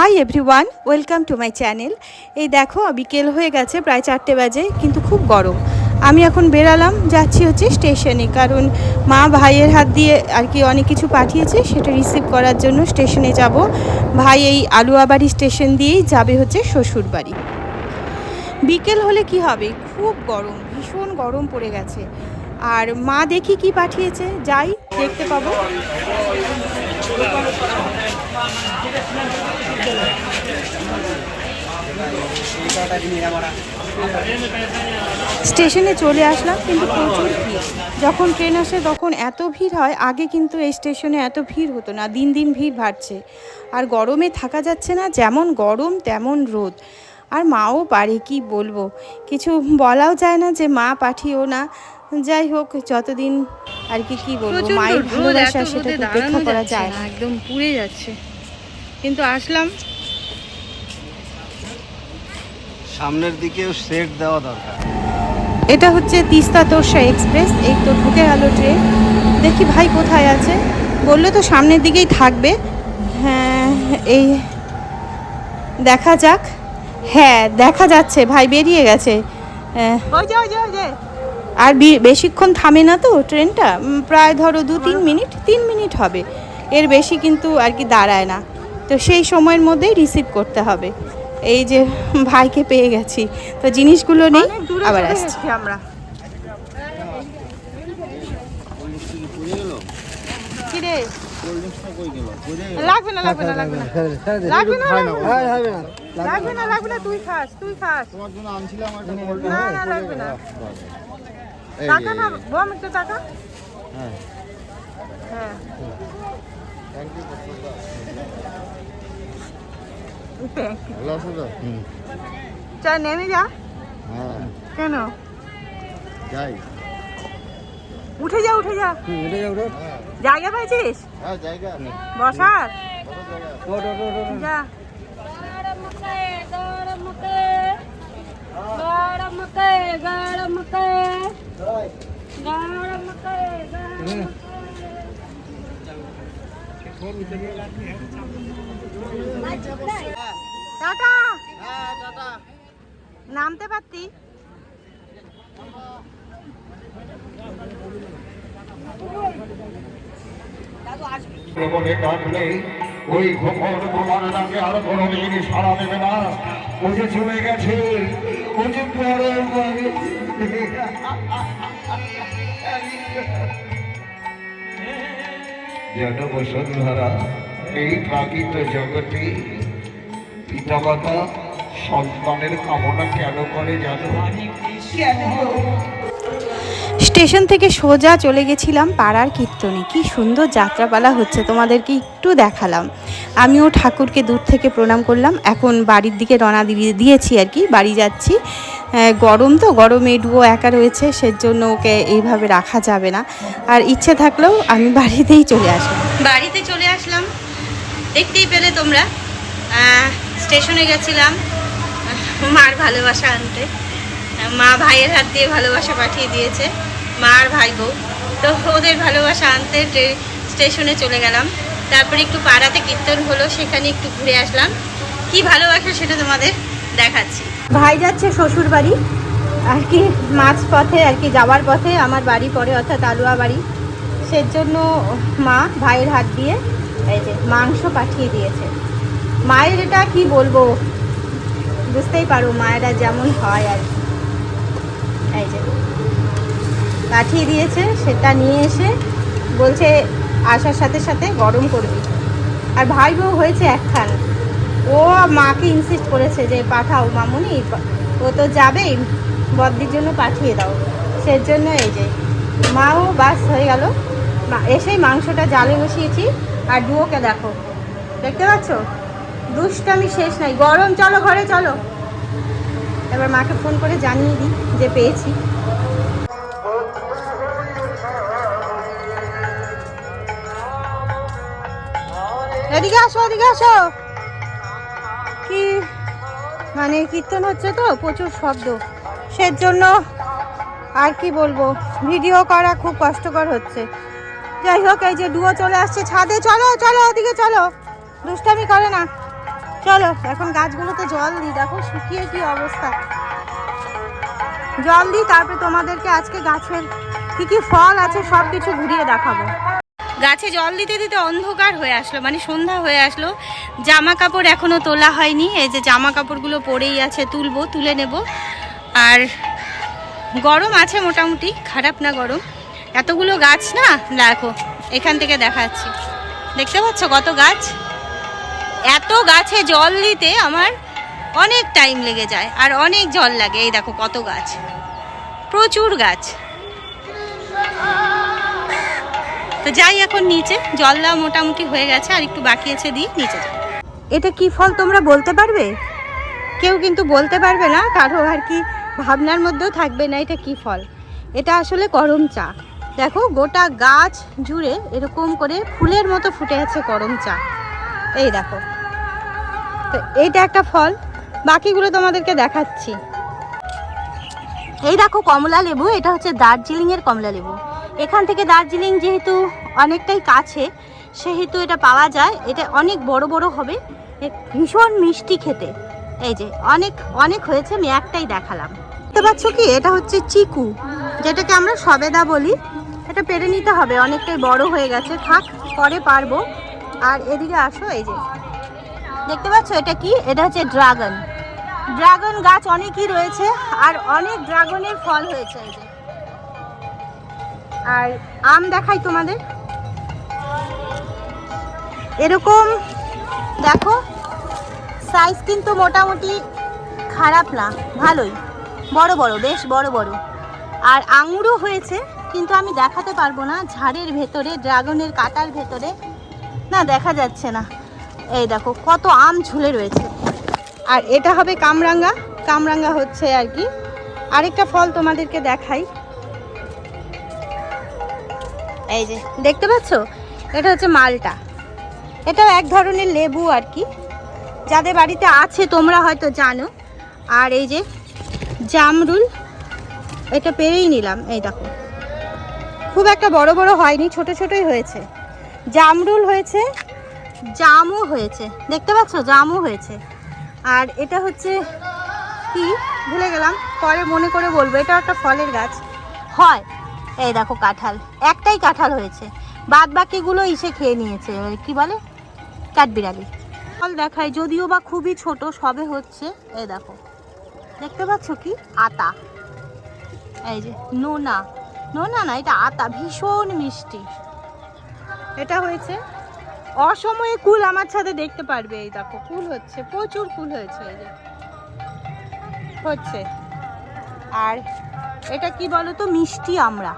Hi everyone welcome to my channel এই দেখো, বিকেল হয়ে গেছে, প্রায় চারটে বাজে, কিন্তু খুব গরম। আমি এখন বেরালাম, যাচ্ছি হচ্ছে স্টেশনে, কারণ মা ভাইয়ের হাত দিয়ে আর কি অনেক কিছু পাঠিয়েছে, সেটা রিসিভ করার জন্য স্টেশনে যাব। ভাই এই আলুয়াবাড়ি স্টেশন দিয়েই যাবে হচ্ছে শ্বশুরবাড়ি। বিকেল হলে কি হবে? খুব গরম, ভীষণ গরম পড়ে গেছে। আর মা দেখি কি পাঠিয়েছে, যাই, দেখতে পাবো। স্টেশনে চলে আসলাম কিন্তু প্রচুর ভিড়। যখন ট্রেন আসে তখন এত ভিড় হয় আগে কিন্তু এই স্টেশনে এত ভিড় হতো না দিন দিন ভিড় বাড়ছে। আর গরমে থাকা যাচ্ছে না যেমন গরম তেমন রোদ। আর মাও পারে কি বলব? কিছু বলাও যায় না যে মা পাঠিও না। যাই হোক যতদিন আর কি কি বলব মায়ের ভালোবাসা সেটা উপেক্ষা করা যায় না, একদম পুড়ে যাচ্ছে। কিন্তু আসলাম। সামনের দিকেও সেট দেওয়া দরকার। এটা হচ্ছে তিস্তা তোরসা এক্সপ্রেস এই তো ঢুকে গেল ট্রেন দেখি ভাই কোথায় আছে। বলল তো সামনের দিকেই থাকবে। হ্যাঁ এই দেখা যাক। হ্যাঁ দেখা যাচ্ছে ভাই বেরিয়ে গেছে। হ্যাঁ। আর বেশিক্ষণ থামে না তো ট্রেনটা প্রায় ধরো দু তিন মিনিট তিন মিনিট হবে। এর বেশি কিন্তু আর কি দাঁড়ায় না। তো সেই সময়ের মধ্যেই রিসিভ করতে হবে। এই যে ভাইকে পেয়ে গেছি। তো জিনিসগুলো নেই আবার আসছি। আমরা। লাগবে না লাগবে না লাগবে না। লাগবে না লাগবে না। লাগবে না তুই খাস তুই খাস। তোমার জন্য আনছিলাম না না লাগবে না। টাকা না বম একটু টাকা। হ্যাঁ হ্যাঁ। ভালো আছো তো? চল নেমে যা। হ্যাঁ। কেন? যাই। উঠে যা উঠে যা। জায়গা পাইছিস হ্যাঁ জায়গা বসার? যা। টাটা। নামতে পারতি? বলে ডাকলে ওই গোপন তোমার ডাকে আর কোনোদিন সাড়া দেবে না। ও যে চলে গেছে। ও যে পরে যেন বসুন্ধরা এই প্রাকৃত জগতে পিতামাতা সন্তানের কামনা কেন করে জানো? স্টেশন থেকে সোজা চলে গেছিলাম পাড়ার কীর্তনে। কি সুন্দর যাত্রাপালা হচ্ছে তোমাদেরকে একটু দেখালাম। আমিও ঠাকুরকে দূর থেকে প্রণাম করলাম। এখন বাড়ির দিকে রওনা দিয়ে দিয়েছি আর কি বাড়ি যাচ্ছি। গরম তো গরমে ডুয়ো একা রয়েছে সেজন্য ওকে এইভাবে রাখা যাবে না। আর ইচ্ছে থাকলেও আমি বাড়িতেই চলে আসলাম। বাড়িতে চলে আসলাম দেখতেই পেলে তোমরা। স্টেশনে গেছিলাম। মার ভালোবাসা আনতে। মা ভাইয়ের হাত দিয়ে ভালোবাসা পাঠিয়ে দিয়েছে। মা আর ভাই বউ। তো ওদের ভালোবাসা আনতে স্টেশনে চলে গেলাম। তারপরে একটু পাড়াতে কীর্তন হলো, সেখানে একটু ঘুরে আসলাম। কি ভালোবাসা সেটা তোমাদের দেখাচ্ছি। ভাই যাচ্ছে শ্বশুর বাড়ি। আর কি মাঝ পথে, আর কি যাওয়ার পথে আমার বাড়ি পড়ে, অর্থাৎ আলুয়া বাড়ি। সেজন্য মা ভাইয়ের হাত দিয়ে এই যে মাংস পাঠিয়ে দিয়েছে। মায়ের এটা কি বলব? বুঝতেই পারো, মায়েরা যেমন হয় আর কি। এই যে, পাঠিয়ে দিয়েছে, সেটা নিয়ে এসে বলছে, আসার সাথে সাথে গরম করবি আর ভাই বউ হয়েছে একখান। ও মাকে ইনসিস্ট করেছে যে, পাঠাও মামুনি, ও তো যাবেই বদ্দির জন্য পাঠিয়ে দাও। সেজন্য এই যে, মাও বাস হয়ে গেল। এসেই মাংসটা জালে বসিয়েছি। আর ডুয়োকে দেখো। দেখতে পাচ্ছ? দুষ্টামি শেষ নাই। গরম, চলো ঘরে, চলো। এবার মাকে ফোন করে জানিয়ে দিই যে পেয়েছি। এদিকে আসো এদিকে আসো। কি মানে কীর্তন হচ্ছে তো, প্রচুর শব্দ। সের জন্য আর কি বলব, ভিডিও করা খুব কষ্টকর হচ্ছে। যাই হোক, এই যে ডুয়ো চলে আসছে ছাদে। চলো চলো ওদিকে চলো। দুষ্টামি করে না। চলো, এখন গাছগুলোতে জল দিই, দেখো শুকিয়ে কি অবস্থা। জল দিই, তারপরে তোমাদেরকে আজকে গাছের কি কি ফল আছে সব কিছু ঘুরিয়ে দেখাবো। গাছে জল দিতে দিতে অন্ধকার হয়ে আসলো মানে সন্ধ্যা হয়ে আসলো। জামা কাপড় এখনও তোলা হয়নি, এই যে জামা কাপড়গুলো পরেই আছে তুলবো, তুলে নেব। আর গরম আছে মোটামুটি, খারাপ না গরম। এতগুলো গাছ না, দেখো, এখান থেকে দেখাচ্ছি। দেখতে পাচ্ছ কত গাছ? এত গাছে জল দিতে আমার অনেক টাইম লেগে যায়, আর অনেক জল লাগে। এই দেখো কত গাছ। প্রচুর গাছ। তো যাই এখন নিচে, জল দেওয়া মোটামুটি হয়ে গেছে, আর একটু বাকি আছে দিই নিচে এটা কি ফল তোমরা বলতে পারবে? কেউ কিন্তু বলতে পারবে না, কারও আর কি ভাবনার মধ্যেও থাকবে না এটা কি ফল। এটা আসলে করম চা। দেখো, গোটা গাছ জুড়ে এরকম করে ফুলের মতো ফুটে আছে করম চা। এই দেখো। তো এইটা একটা ফল, বাকিগুলো তোমাদেরকে দেখাচ্ছি। এই দেখো কমলা লেবু, এটা হচ্ছে দার্জিলিংয়ের কমলা লেবু। এখান থেকে দার্জিলিং যেহেতু অনেকটাই কাছে, সেহেতু এটা পাওয়া যায়। এটা অনেক বড় বড় হবে। ভীষণ মিষ্টি খেতে। এই যে, অনেক অনেক হয়েছে, আমি একটাই দেখালাম। দেখতে পাচ্ছ কি? এটা হচ্ছে চিকু, যেটাকে আমরা সবেদা বলি। এটা পেরে নিতে হবে, অনেকটাই বড় হয়ে গেছে। থাক, পরে পারব। আর এদিকে আসো, এই যে। দেখতে পাচ্ছ এটা কি? এটা হচ্ছে ড্রাগন। ড্রাগন গাছ অনেকই রয়েছে আর অনেক ড্রাগনের ফল হয়েছে এই যে। আর আম দেখাই তোমাদের। এরকম, দেখো সাইজ কিন্তু মোটামুটি খারাপ না, ভালোই। বড় বড়, বেশ বড় বড়। আর আঙুরও হয়েছে, কিন্তু আমি দেখাতে পারব না ঝাড়ের ভেতরে, ড্রাগনের কাটার ভেতরে। না, দেখা যাচ্ছে না। এই দেখো, কত আম ঝুলে রয়েছে। আর এটা হবে কামরাঙ্গা। কামরাঙ্গা হচ্ছে আর কি। আরেকটা ফল তোমাদেরকে দেখাই। এই যে, দেখতে পাচ্ছ? এটা হচ্ছে মালটা। এটাও এক ধরনের লেবু আর কি। যাদের বাড়িতে আছে, তোমরা হয়তো জানো। আর এই যে, জামরুল। এটা পেরেই নিলাম। এই দেখো। খুব একটা বড় বড় হয়নি, ছোট ছোটই হয়েছে। জামরুল হয়েছে জামও হয়েছে, দেখতে পাচ্ছ? জামও হয়েছে। আর এটা হচ্ছে কি? ভুলে গেলাম, পরে মনে করে বলব এটা একটা ফলের গাছ। হয়। এই দেখো কাঁঠাল, একটাই কাঁঠাল হয়েছে। বাদ বাকিগুলো ইসে খেয়ে নিয়েছে কি বলে? কাঠবিড়ালি ফল দেখায়, যদিও বা খুবই ছোট, সবে হচ্ছে, এই দেখো। দেখতে পাচ্ছ কি? আতা। এই যে, নোনা। নোনা না, এটা আতা, ভীষণ মিষ্টি। এটা হয়েছে। অসময়ে কুল আমার ছাদে দেখতে পারবে এই দেখো, কুল হচ্ছে, প্রচুর কুল হয়েছে এই যে। হচ্ছে। আর এটা কি বলো তো মিষ্টি আমরা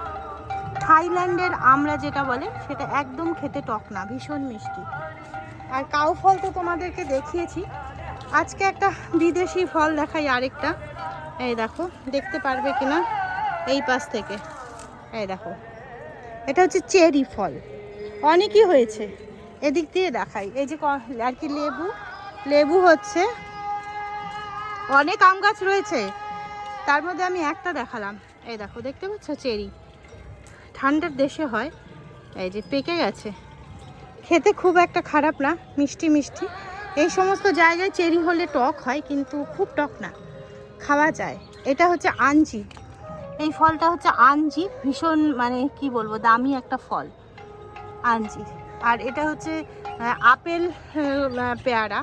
থাইল্যান্ডের আমরা যেটা বলে, সেটা একদম খেতে টক না, ভীষণ মিষ্টি। আর কাউ ফল তো তোমাদেরকে দেখিয়েছি। আজকে একটা বিদেশি ফল দেখাই আরেকটা। এই দেখো, দেখতে পারবে কিনা? এই পাশ থেকে। এই দেখো। এটা হচ্ছে চেরি ফল। অনেকই হয়েছে। এদিক দিয়ে দেখাই। এই যে আর কি লেবু? লেবু হচ্ছে অনেক আম গাছ রয়েছে। তার মধ্যে আমি একটা দেখালাম। এই দেখো, দেখতে পাচ্ছ চেরি? ঠান্ডার দেশে হয়। এই যে পেকে গেছে। খেতে খুব একটা খারাপ না, মিষ্টি মিষ্টি। এই সমস্ত জায়গায় চেরি হলে টক হয়, কিন্তু খুব টক না। খাওয়া যায়। এটা হচ্ছে আঞ্জি। এই ফলটা হচ্ছে আঞ্জি ভীষণ মানে কি বলব, দামি একটা ফল। আঞ্জির আর এটা হচ্ছে আপেল পেয়ারা।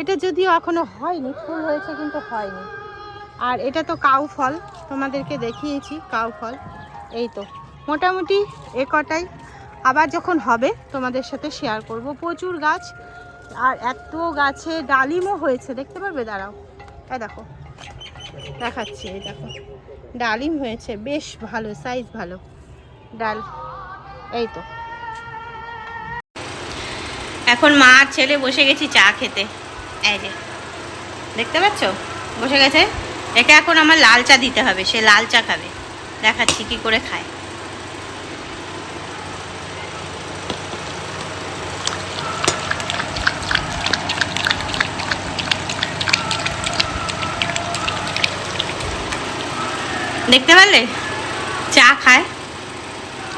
এটা যদিও এখনও হয়নি, ফুল হয়েছে কিন্তু হয়নি। আর এটা তো কাউ ফল, তোমাদেরকে দেখিয়েছি কাউ ফল। এই তো, মোটামুটি এ কটাই। আবার যখন হবে, তোমাদের সাথে শেয়ার করব। প্রচুর গাছ, আর এত গাছে ডালিমও হয়েছে, দেখতে পারবে? দাঁড়াও। এই দেখো, দেখাচ্ছি, এই দেখো। ডালিম হয়েছে, বেশ ভালো সাইজ ভালো। ডাল, এই তো। এখন মা আর ছেলে বসে গেছি চা খেতে। এই যে, দেখতে পাচ্ছ? বসে গেছে। একে এখন আমার লাল চা দিতে হবে, সে লাল চা খাবে। দেখাচ্ছি কি করে খায়। দেখতে পারলে? চা খায়।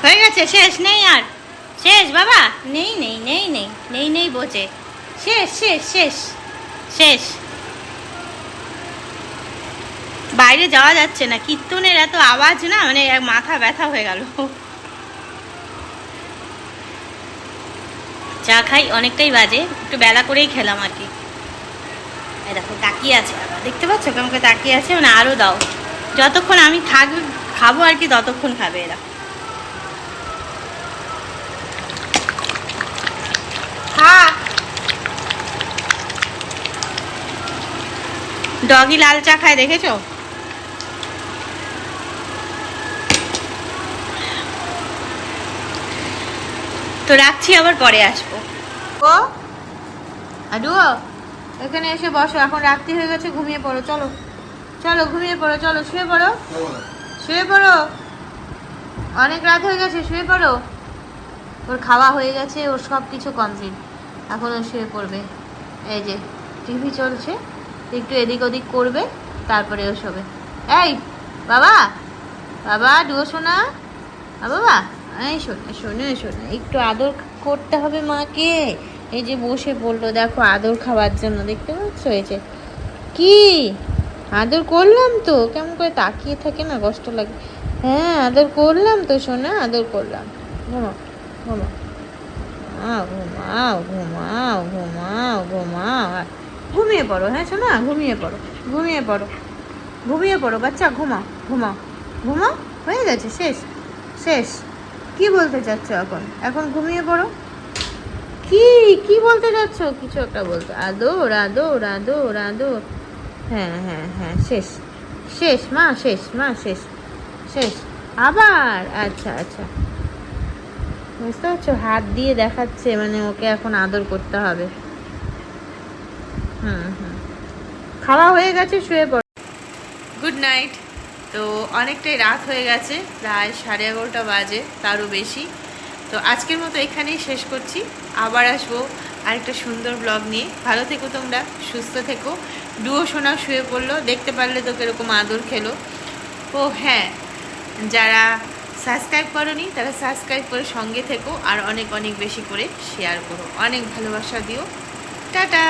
হয়ে গেছে, শেষ নেই আর। শেষ বাবা? নেই নেই নেই নেই নেই নেই বোঝে। শেষ শেষ শেষ। শেষ। বাইরে যাওয়া যাচ্ছে না কীর্তনের এত আওয়াজ না মানে মাথা ব্যথা হয়ে গেল। চা খাই অনেকটাই বাজে একটু বেলা করেই খেলাম আর কি। দেখো তাকিয়ে আছে দেখতে পাচ্ছ? কেমন তাকিয়ে আছে? মানে আরও দাও। যতক্ষণ আমি থাকবে খাব আর কি ততক্ষণ খাবে এরা। ডগি লাল চা খায়, দেখেছ? তো রাখছি, আবার পরে আসব। ও আডু এখানে এসে বসো, এখন রাত্রি হয়ে গেছে, ঘুমিয়ে পড়ো, চলো। চলো, ঘুমিয়ে পড়ো, চলো, শুয়ে পড়ো। শুয়ে পড়ো। অনেক রাত হয়ে গেছে, শুয়ে পড়ো। ওর খাওয়া হয়ে গেছে, ওর সব কিছু কমপ্লিট এখন ও শুয়ে পড়বে। এই যে, টিভি চলছে। একটু এদিক ওদিক করবে, তারপরে ও শোবে। এই, বাবা বাবা, ডুয়ো শোনা বাবা, এই শোনা শোনো শোনা, একটু আদর করতে হবে মাকে। এই যে বসে পড়ল, দেখো আদর খাওয়ার জন্য, দেখতে পাচ্ছ? যে, কি? আদর করলাম তো, কেমন করে তাকিয়ে থাকে না, কষ্ট লাগে। হ্যাঁ আদর করলাম তো শোনা আদর করলাম। ঘুমাও। ঘুমাও ঘুমাও ঘুমাও ঘুমাও ঘুমাও, আর ঘুমিয়ে পড়ো হ্যাঁ শোনা ঘুমিয়ে পড়ো ঘুমিয়ে পড়ো। ঘুমিয়ে পড়ো, বাচ্চা, ঘুমাও ঘুমাও। ঘুমাও? হয়ে গেছে, শেষ শেষ। কি বলতে চাচ্ছ এখন? এখন ঘুমিয়ে পড়ো? কি কি বলতে যাচ্ছ কিছু একটা বলতো। আদর আদর আদর আদর। হ্যাঁ হ্যাঁ হ্যাঁ শেষ। শেষ, মা শেষ মা, শেষ শেষ। আবার? আচ্ছা আচ্ছা। বুঝতে পারছ? হাত দিয়ে দেখাচ্ছে মানে ওকে এখন আদর করতে হবে। হুম হুম। খাওয়া হয়ে গেছে, শুয়ে পড়ো। গুড নাইট তো অনেকটাই রাত হয়ে গেছে, প্রায় সাড়ে এগারোটা বাজে, তারও বেশি। তো আজকের মতো এখানেই শেষ করছি। আবার আসব আরেকটা সুন্দর ব্লগ নিয়ে। ভালো থেকো তোমরা, সুস্থ থেকো। ডুয়ো সোনা শুয়ে পড়ল, দেখতে পারলে তো কীরকম আদর খেলো। ও হ্যাঁ যারা সাবস্ক্রাইব করনি, তারা সাবস্ক্রাইব করে সঙ্গে থেকো, আর অনেক অনেক বেশি করে শেয়ার করো। অনেক ভালোবাসা দিও। টাটা!